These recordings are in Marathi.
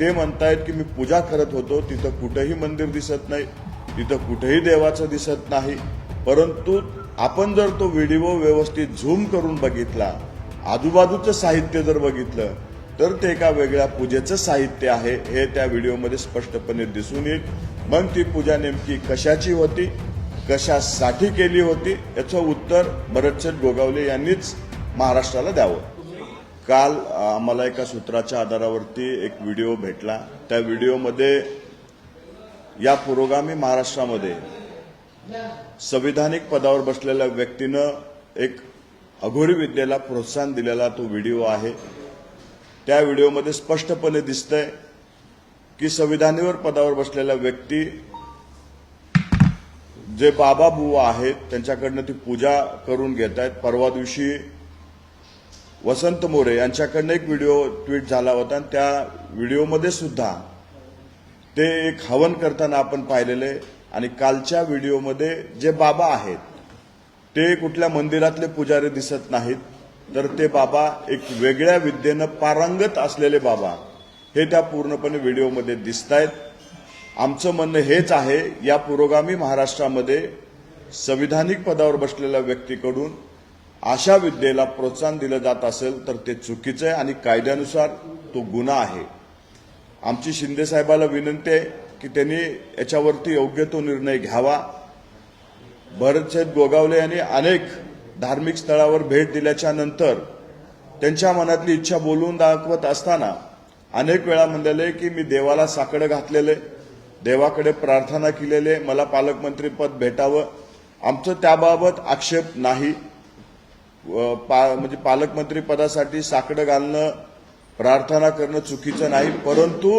ते म्हणतायत की मी पूजा करत होतो तिथं कुठंही मंदिर दिसत नाही तिथं कुठेही देवाचं दिसत नाही. परंतु आपण जर तो व्हिडिओ व्यवस्थित झूम करून बघितला आजूबाजूचं साहित्य जर बघितलं तर ते एका वेगळ्या पूजेचं साहित्य आहे हे त्या व्हिडिओमध्ये स्पष्टपणे दिसून येईल. मग ती पूजा नेमकी कशाची होती कशासाठी केली होती याचं उत्तर भरतसेठ गोगावले यांनीच महाराष्ट्राला द्यावं. काल आम्हाला एका सूत्राच्या आधारावरती एक व्हिडिओ भेटला. त्या व्हिडिओमध्ये या पुरोगामी महाराष्ट्रामध्ये संविधानिक पदावर बसलेल्या व्यक्तीनं एक अघोरी विद्येला प्रोत्साहन दिलेला तो व्हिडिओ आहे. त्या व्हिडिओमध्ये स्पष्टपणे दिसतंय की संविधानीवर पदावर बसलेल्या व्यक्ती जे बाबा बुवा आहेत त्यांच्याकडनं ती पूजा करून घेत आहेत परवा दिवशी वसंत मोरे यांच्याकडनं एक व्हिडिओ ट्विट झाला होता आणि त्या व्हिडिओमध्ये सुद्धा ते एक हवन करताना आपण पाहिलेले आणि कालच्या व्हिडिओमध्ये जे बाबा आहेत ते कुठल्या मंदिरातले पुजारी दिसत नाहीत तर ते बाबा एक वेगळ्या विद्येनं पारंगत असलेले बाबा हे त्या पूर्णपणे व्हिडिओमध्ये दिसत आहेत आमचं म्हणणं हेच आहे या पुरोगामी महाराष्ट्रामध्ये संविधानिक पदावर बसलेल्या व्यक्तीकडून अशा विद्येला प्रोत्साहन दिलं जात असेल तर ते चुकीचं आहे आणि कायद्यानुसार तो गुन्हा आहे. आमची शिंदे साहेबाला विनंती आहे की त्यांनी याच्यावरती योग्य तो निर्णय घ्यावा. भरतसाहेब गोगावले यांनी अनेक धार्मिक स्थळावर भेट दिल्याच्या नंतर त्यांच्या मनातली इच्छा बोलून दाखवत असताना अनेक वेळा म्हणलेले की मी देवाला साकडं घातलेले देवाकडे प्रार्थना केलेले मला पालकमंत्रीपद भेटावं. आमचं त्याबाबत आक्षेप नाही. पा म्हणजे पालकमंत्री पदासाठी साकडं घालणं प्रार्थना करणं चुकीचं नाही परंतु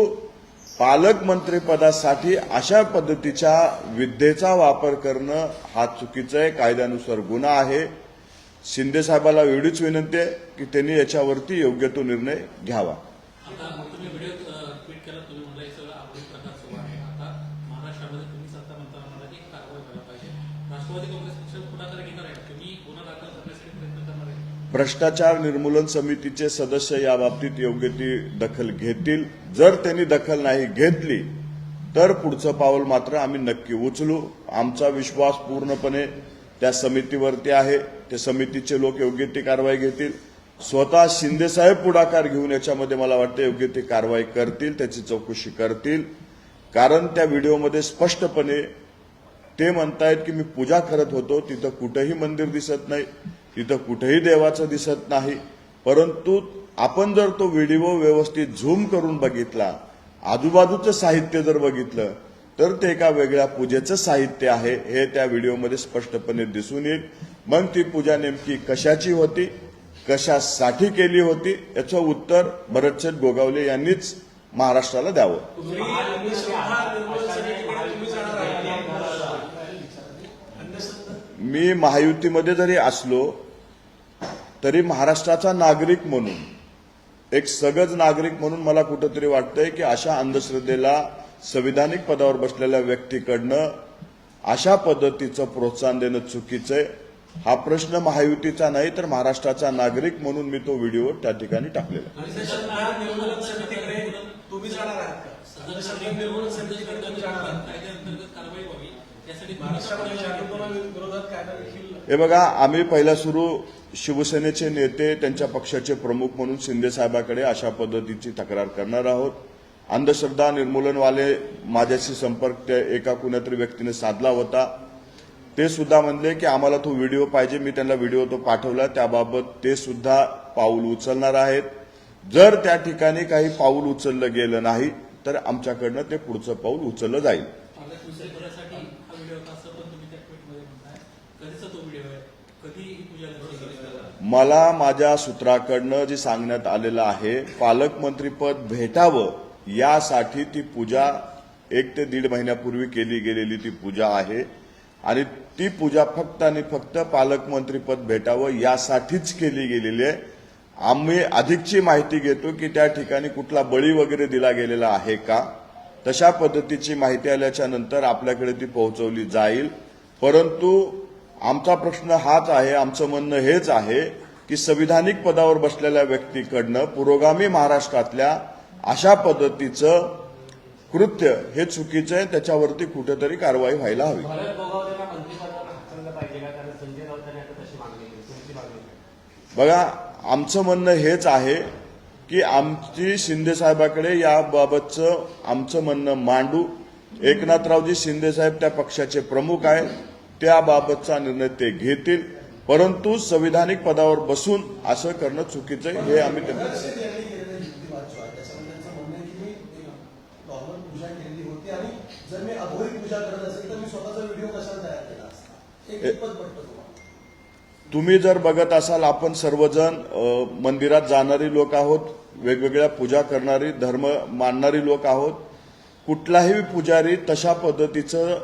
पालकमंत्री पदासाठी अशा पद्धतीच्या विद्येचा वापर करणं हा चुकीचं आहे कायद्यानुसार गुन्हा आहे. शिंदे साहेबाला एवढीच विनंती आहे की त्यांनी याच्यावरती योग्य तो निर्णय घ्यावा आता तुम्ही व्हिडिओ ट्विट केला तुम्ही म्हणला हे सगळं आपली प्रकार सुरू आहे आता महाराष्ट्रामध्ये तुम्ही सत्ता म्हणता म्हणला की कारवाई करायला पाहिजे राष्ट्रवादी काँग्रेस पक्ष पुढाकार घेणार आहे तुम्ही गुन्हा दाखल करण्यासाठी प्रयत्न करणार आहे भ्रष्टाचार निर्मूलन समितीचे सदस्य या बाबतीत योग्य ती दखल घेतील. जर त्यांनी दखल नाही घेतली तर पुढचं पाऊल मात्र आम्ही नक्की उचलू. आमचा विश्वास पूर्णपणे त्या समितीवरती आहे. त्या समितीचे लोक योग्य ती कारवाई घेतील. स्वतः शिंदेसाहेब पुढाकार घेऊन याच्यामध्ये मला वाटतं योग्य ती कारवाई करतील त्याची चौकशी करतील. कारण त्या व्हिडिओमध्ये स्पष्टपणे ते म्हणतायत की मी पूजा करत होतो तिथं कुठंही मंदिर दिसत नाही. तिथं कुठेही देवाचं दिसत नाही. परंतु आपण जर तो व्हिडिओ व्यवस्थित झूम करून बघितला आजूबाजूचं साहित्य जर बघितलं तर ते एका वेगळ्या पूजेचं साहित्य आहे हे त्या व्हिडिओमध्ये स्पष्टपणे दिसून येईल. मग ती पूजा नेमकी कशाची होती कशासाठी केली होती याचं उत्तर भरतसेठ गोगावले यांनीच महाराष्ट्राला द्यावं. मी महायुतीमध्ये जरी असलो तरी महाराष्ट्राचा नागरिक म्हणून एक सगज नागरिक म्हणून मला कुठंतरी वाटतंय की अशा अंधश्रद्धेला संविधानिक पदावर बसलेल्या व्यक्तीकडनं अशा पद्धतीचं प्रोत्साहन देणं चुकीचं आहे हा प्रश्न महायुतीचा नाही तर महाराष्ट्राचा नागरिक म्हणून मी तो व्हिडिओ त्या ठिकाणी टाकलेला आहे. तुम्ही जाणार आहात हे बघा आम्ही पहिला सुरू शिवसेनेचे नेते त्यांच्या पक्षाचे प्रमुख म्हणून शिंदे साहेबाकडे अशा पद्धतीची तक्रार करणार आहोत. अंधश्रद्धा निर्मूलनवाले माझ्याशी संपर्क त्या एका कुणातरी व्यक्तीने साधला होता. ते सुद्धा म्हणले की आम्हाला तो व्हिडिओ पाहिजे मी त्यांना व्हिडिओ तो पाठवला त्याबाबत ते सुद्धा पाऊल उचलणार आहेत. जर त्या ठिकाणी काही पाऊल उचललं गेलं नाही तर आमच्याकडनं ते पुढचं पाऊल उचललं जाईल. व्हिडिओ होता असं पण तुम्ही त्या ट्विटमध्ये म्हणताय. कधीचा तो व्हिडिओ आहे? कधी ही पूजा झाली होती? मला माझ्या सूत्राकडनं जे सांगण्यात आलेलं आहे पालकमंत्रीपद भेटावं यासाठी ती पूजा एक ते दीड महिन्यापूर्वी केली गेलेली ती पूजा आहे. आणि ती पूजा फक्त आणि फक्त पालकमंत्रीपद भेटावं यासाठीच केली गेलेली आहे. आम्ही अधिकची माहिती घेतो की त्या ठिकाणी कुठला बळी वगैरे दिला गेलेला आहे का? तशा पद्धतीची माहिती आल्याच्यानंतर आपल्याकडे ती पोहोचवली जाईल. परंतु आमचा प्रश्न हाच आहे आमचं म्हणणं हेच आहे की संविधानिक पदावर बसलेल्या व्यक्तीकडनं पुरोगामी महाराष्ट्रातल्या अशा पद्धतीचं कृत्य हे चुकीचं आहे त्याच्यावरती कुठेतरी कारवाई व्हायला हवी? बघा आमचं म्हणणं हेच आहे की आमची शिंदे साहेबाकडे याबाबतचं आमचं म्हणणं मांडू. एकनाथरावजी शिंदे साहेब त्या पक्षाचे प्रमुख आहेत. त्याबाबतचा निर्णय ते घेतील. परंतु संविधानिक पदावर बसून असं करणं चुकीचं आहे हे आम्ही त्यांना तुम्ही जर बघत असाल आपण सर्वजण मंदिरात जाणारी लोक आहोत वेगवेगळ्या पूजा करणारी धर्म मानणारी लोक आहोत. कुठलाही पुजारी तशा पद्धतीचं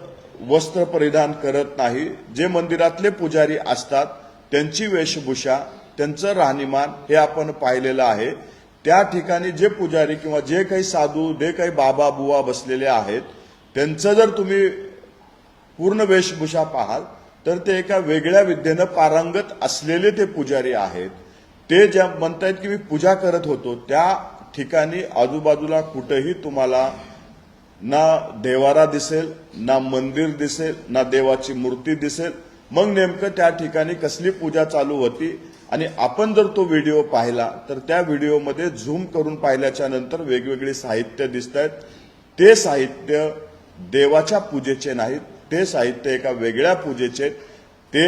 वस्त्र परिधान करत नाही. जे मंदिरातले पुजारी असतात त्यांची वेशभूषा त्यांचं राहणीमान हे आपण पाहिलेलं आहे. त्या ठिकाणी जे पुजारी किंवा जे काही साधू जे काही बाबा बुवा बसलेले आहेत त्यांचं जर तुम्ही पूर्ण वेशभूषा पाहाल तर ते एका वेगळ्या विद्येनं पारंगत असलेले ते पुजारी आहेत. ते ज्या म्हणतायत की मी पूजा करत होतो त्या ठिकाणी आजूबाजूला कुठंही तुम्हाला ना देवारा दिसेल ना मंदिर दिसेल ना देवाची मूर्ती दिसेल. मग नेमकं त्या ठिकाणी कसली पूजा चालू होती? आणि आपण जर तो व्हिडिओ पाहिला तर त्या व्हिडिओमध्ये झूम करून पाहिल्याच्या नंतर वेगवेगळे साहित्य दिसत आहेत ते साहित्य देवाच्या पूजेचे नाहीत ते साहित्य एका वेगळ्या पूजेचे ते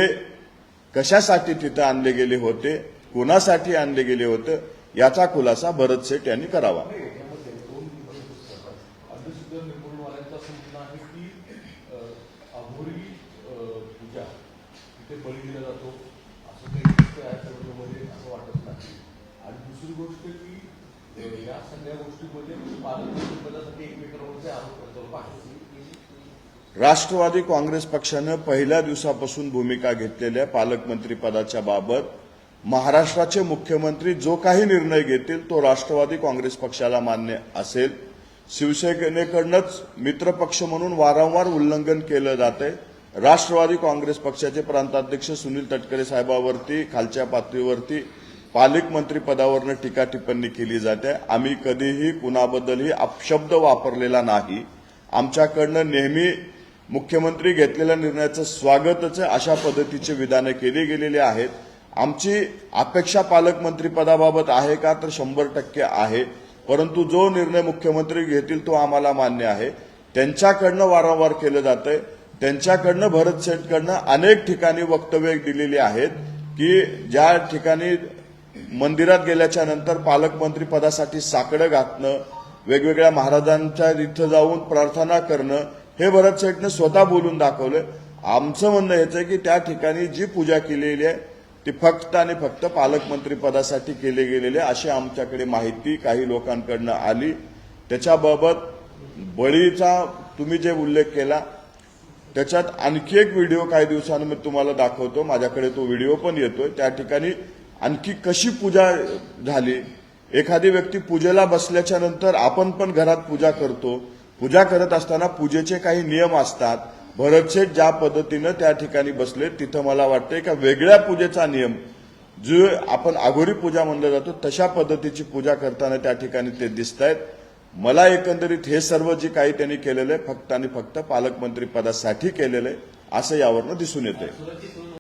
कशासाठी तिथं आणले गेले होते कोणासाठी आणले गेले होते याचा खुलासा भरत शेठ यांनी करावा. या सगळ्या गोष्टीमध्ये पालकमंत्री एकमेकांवरचे आरोप करतो पाहिजे राष्ट्रवादी काँग्रेस पक्षानं पहिल्या दिवसापासून भूमिका घेतलेल्या पालकमंत्री पदाच्या बाबत महाराष्ट्राचे मुख्यमंत्री जो काही निर्णय घेतील तो राष्ट्रवादी काँग्रेस पक्षाला मान्य असेल. शिवसेनेकडनंच मित्रपक्ष म्हणून वारंवार उल्लंघन केलं जातंय. राष्ट्रवादी काँग्रेस पक्षाचे प्रांताध्यक्ष सुनील तटकरे साहेबावरती खालच्या पातळीवरती पालकमंत्रीपदावरनं टीका टिप्पणी केली जाते. आम्ही कधीही कुणाबद्दलही अपशब्द वापरलेला नाही. आमच्याकडनं नेहमी मुख्यमंत्री घेतलेल्या निर्णयाचं स्वागतच अशा पद्धतीचे विधानं केली गेलेली आहेत. आमची अपेक्षा पालकमंत्रीपदाबाबत आहे का तर शंभर टक्के आहे. परंतु जो निर्णय मुख्यमंत्री घेतील तो आम्हाला मान्य आहे. त्यांच्याकडनं वारंवार केलं जातंय. त्यांच्याकडनं भरत शेठकडनं अनेक ठिकाणी वक्तव्य दिलेली आहेत की ज्या ठिकाणी मंदिरात गेल्याच्यानंतर पालकमंत्री पदासाठी साकडं घातणं वेगवेगळ्या महाराजांच्या इथं जाऊन प्रार्थना करणं हे भरत शेठनं स्वतः बोलून दाखवलं. आमचं म्हणणं हेच आहे की त्या ठिकाणी जी पूजा केलेली आहे ती फक्त आणि फक्त पालकमंत्री पदासाठी केले गेलेले अशी आमच्याकडे माहिती काही लोकांकडनं आली. त्याच्याबाबत बळीचा तुम्ही जे उल्लेख केला त्याच्यात आणखी एक व्हिडिओ काही दिवसांनी मी तुम्हाला दाखवतो. माझ्याकडे तो व्हिडिओ पण येतोय. त्या ठिकाणी आणखी कशी पूजा झाली? एखादी व्यक्ती पूजेला बसल्याच्या नंतर आपण पण घरात पूजा करतो. पूजा करत असताना पूजेचे काही नियम असतात. भरतशेठ ज्या पद्धतीनं त्या ठिकाणी बसले तिथं मला वाटतं एका वेगळ्या पूजेचा नियम जो आपण आघोरी पूजा म्हणलं जातो तशा पद्धतीची पूजा करताना त्या ठिकाणी ते दिसत आहेत मला एकंदरीत हे सर्व जे काही त्यांनी केलेलं आहे फक्त आणि फक्त पालकमंत्री पदासाठी केलेलं आहे असं यावरनं दिसून येतंय.